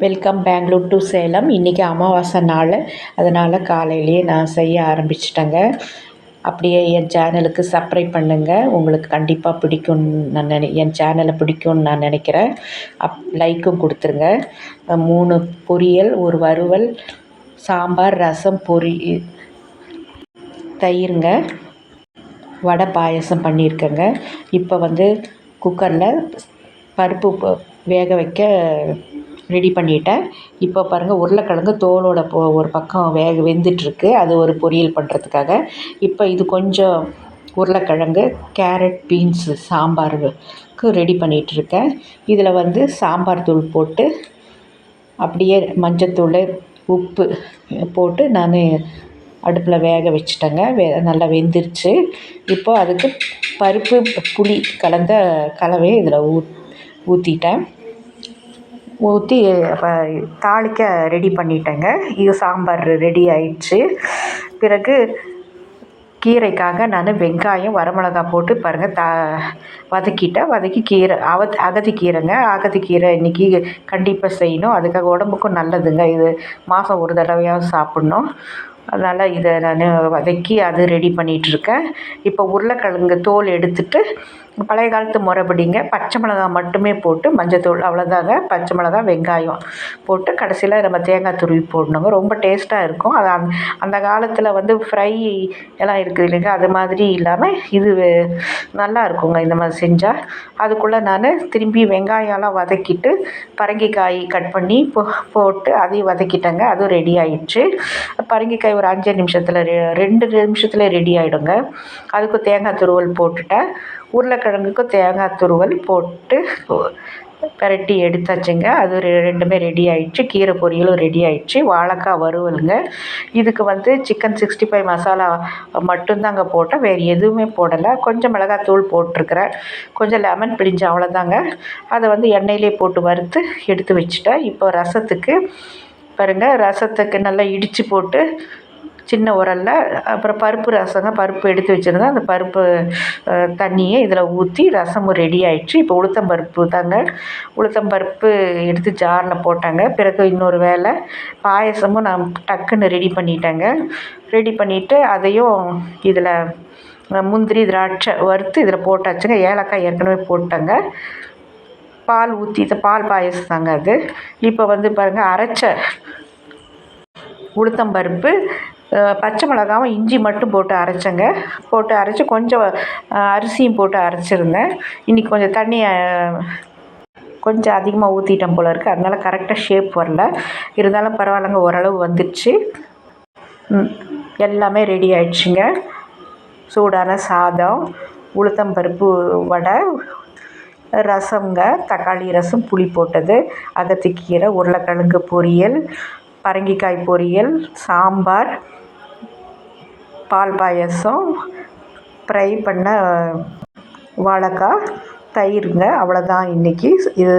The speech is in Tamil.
வெல்கம் பெங்களூர் டு சேலம் இன்றைக்கி அமாவாசை நாள். அதனால் காலையிலேயே நான் செய்ய ஆரம்பிச்சிட்டேங்க. அப்படியே என் சேனலுக்கு சப்ஸ்கிரைப் பண்ணுங்கள் உங்களுக்கு கண்டிப்பாக பிடிக்கும்னு நான் நினை என் சேனலை பிடிக்கும்னு நான் நினைக்கிறேன். அப் லைக்கும் கொடுத்துருங்க. மூணு பொரியல் ஒரு வறுவல் சாம்பார் ரசம் பொரி தயிருங்க. வடை பாயசம் பண்ணியிருக்கேங்க. இப்போ வந்து குக்கரில் பருப்பு வேக வைக்க ரெடி பண்ணிட்டேன். இப்போ பாருங்கள் உருளைக்கிழங்கு தோலோட போ ஒரு பக்கம் வேக வெந்துட்டுருக்கு. அது ஒரு பொரியல் பண்ணுறதுக்காக இப்போ இது கொஞ்சம் உருளைக்கிழங்கு கேரட் பீன்ஸு சாம்பாருக்கு ரெடி பண்ணிகிட்ருக்கேன் இதில் வந்து சாம்பார் தூள் போட்டு அப்படியே மஞ்சத்தூள் உப்பு போட்டு நான் அடுப்பில் வேக வச்சுட்டேங்க. வே நல்லா வெந்துருச்சு. இப்போ அதுக்கு பருப்பு புளி கலந்த கலவையை இதில் ஊ ஊற்றிட்டேன் ஊற்றி தாளிக்க ரெடி பண்ணிட்டேங்க. இது சாம்பார் ரெடி ஆயிடுச்சு. பிறகு கீரைக்காக நான் வெங்காயம் வரமிளகா போட்டு பாருங்கள் தா வதக்கிட்டேன். வதக்கி கீரை அவத் அகதி கீரை இன்றைக்கி கண்டிப்பாக செய்யணும். அதுக்காக உடம்புக்கும் நல்லதுங்க. இது மாதம் ஒரு தடவையாவது சாப்பிட்ணும். அதனால் இதை நான் வதக்கி அது ரெடி பண்ணிகிட்ருக்கேன் இப்போ உருளைக்கிழங்கு தோல் எடுத்துட்டு பழைய காலத்து முறைப்படிங்க. பச்சை மிளகா மட்டுமே போட்டு மஞ்சத்தூள் அவ்வளோதாங்க பச்சை மிளகா வெங்காயம் போட்டு கடைசியில் நம்ம தேங்காய் துருவி போடணுங்க. ரொம்ப டேஸ்ட்டாக இருக்கும். அது அந்த அந்த காலத்தில் வந்து ஃப்ரை எல்லாம் இருக்குது இல்லைங்க. அது மாதிரி இல்லாமல் இது நல்லா இருக்குங்க. இந்த மாதிரி செஞ்சால் அதுக்குள்ளே நான் திரும்பி வெங்காயம்லாம் வதக்கிட்டு பரங்கிக்காய் கட் பண்ணி போ போட்டு அதையும் வதக்கிட்டேங்க. அதுவும் ரெடி ஆயிடுச்சு. பரங்கிக்காய் ஒரு அஞ்சு நிமிஷத்தில் ரெ- ரெண்டு நிமிஷத்தில் ரெடி ஆகிடுங்க அதுக்கு தேங்காய் துருவல் போட்டுட்டேன். உருளைக்கிழங்குக்கும் தேங்காய் துருவல் போட்டு பரட்டி எடுத்தாச்சுங்க. அது ரெ- ரெண்டுமே ரெடி ஆயிடுச்சு. கீரை பொரியலும் ரெடி ஆயிடுச்சு. வாழைக்காய் வறுவலுங்க. இதுக்கு வந்து சிக்கன் சிக்ஸ்டி ஃபைவ் மசாலா மட்டும்தாங்க போட்டேன். வேறு எதுவுமே போடலை. கொஞ்சம் மிளகாத்தூள் போட்டிருக்கிறேன். கொஞ்சம் லெமன் பிழிஞ்சு அவ்வளோதாங்க அதை வந்து எண்ணெயிலே போட்டு வறுத்து எடுத்து வச்சுட்டேன். இப்போ ரசத்துக்கு பாருங்கள் ரசத்துக்கு நல்லா இடித்து போட்டு சின்ன உரல்ல அப்புறம் பருப்பு ரசங்க பருப்பு எடுத்து வச்சுருந்தேன். அந்த பருப்பு தண்ணியை இதில் ஊற்றி ரசமும் ரெடி ஆயிடுச்சு. இப்போ உளுத்தம் பருப்பு தாங்க. உளுத்தம் பருப்பு எடுத்து ஜாரில் போட்டாங்க. பிறகு இன்னொரு வேலை பாயசமும் நான் டக்குன்னு ரெடி பண்ணிட்டேங்க. ரெடி பண்ணிவிட்டு அதையும் இதில் முந்திரி திராட்சை வறுத்து இதில் போட்டாச்சுங்க. ஏலக்காய் ஏற்கனவே போட்டாங்க. பால் ஊற்றி இது பால் பாயசம் தாங்க அது. இப்போ வந்து பாருங்கள் அரைச்ச உளுத்தம்பருப்பு பச்சை மிளகாவும் இஞ்சி மட்டும் போட்டு அரைச்சேங்க. போட்டு அரைச்சி கொஞ்சம் அரிசியும் போட்டு அரைச்சிருந்தேன். இன்றைக்கி கொஞ்சம் தண்ணி கொஞ்சம் அதிகமாக ஊற்றிட்டேன் போல இருக்குது அதனால் கரெக்டாக ஷேப் வரல. இருந்தாலும் பரவாயில்லைங்க ஓரளவு வந்துடுச்சு. எல்லாமே ரெடி ஆயிடுச்சுங்க. சூடான சாதம் உளுத்தம்பருப்பு வடை ரசம்ங்க தக்காளி ரசம் புளி போட்டது அகத்திக்கீரை உருளைக்கிழங்கு பொரியல் பரங்கிக்காய் பொரியல் சாம்பார் பால் பாயசம் ஃப்ரை பண்ண வாழைக்காய் தயிருங்க. அவ்வளோதான் இன்றைக்கி இது